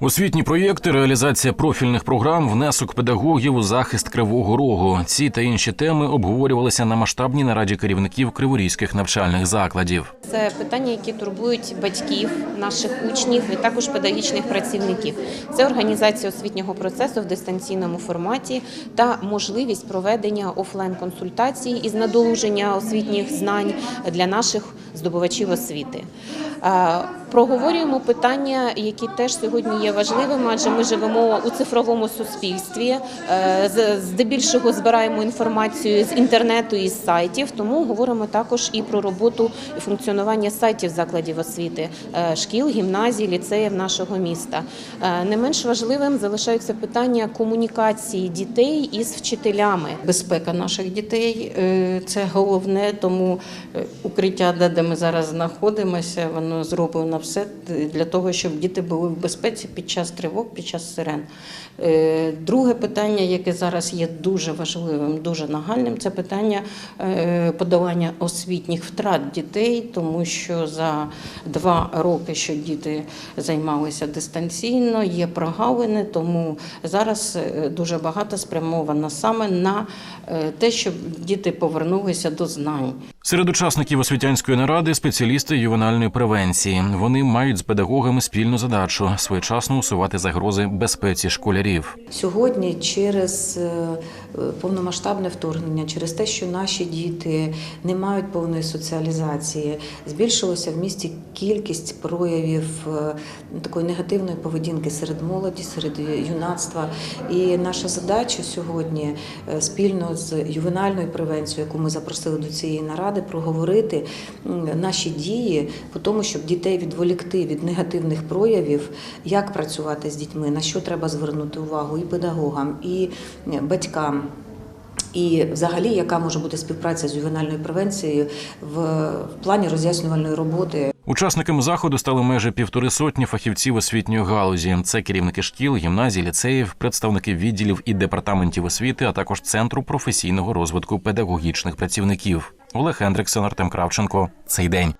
Освітні проєкти, реалізація профільних програм, внесок педагогів у захист кривого рогу. Ці та інші теми обговорювалися на масштабній нараді керівників криворізьких навчальних закладів. Це питання, які турбують батьків, наших учнів і також педагогічних працівників. Це організація освітнього процесу в дистанційному форматі та можливість проведення офлайн-консультацій із надолуження освітніх знань для наших здобувачів освіти. Проговорюємо питання, які теж сьогодні є важливими, адже ми живемо у цифровому суспільстві. Е, Здебільшого збираємо інформацію з інтернету і з сайтів, тому говоримо також і про роботу і функціонування сайтів закладів освіти, е, шкіл, гімназій, ліцеїв нашого міста. Е, Не менш важливим залишаються питання комунікації дітей із вчителями. Безпека наших дітей це головне, тому укриття, де ми зараз знаходимося, воно зроблено все для того, щоб діти були в безпеці під час тривог, під час сирен. Е, Друге питання, яке зараз є дуже важливим, дуже нагальним, це питання е, подолання освітніх втрат дітей, тому що за два роки, що діти займалися дистанційно, є прогалини, тому зараз е, дуже багато спрямовано саме на е, те, щоб діти повернулися до знань. Серед учасників освітянської наради спеціалісти ювенальної превенції. Вони мають з педагогами спільну задачу своєчасно усувати загрози безпеці школярів. Сьогодні через е, повномасштабне вторгнення, через те, що наші діти не мають повної соціалізації, збільшилося в місті кількість проявів е, такої негативної поведінки серед молоді, серед юнацтва. І наша задача сьогодні е, спільно з ювенальною превенцією, яку ми запросили до цієї наради, проговорити наші дії по тому, щоб дітей відволікти від негативних проявів, як працювати з дітьми, на що треба звернути увагу і педагогам, і батькам. І взагалі, яка може бути співпраця з ювенальною превенцією в плані роз'яснювальної роботи Учасниками заходу стали майже півтори сотні фахівців освітньої галузі. Це керівники шкіл, гімназій, ліцеїв, представники відділів і департаментів освіти, а також центру професійного розвитку педагогічних працівників. Олег Хендриксон, Артем Кравченко. Цей день.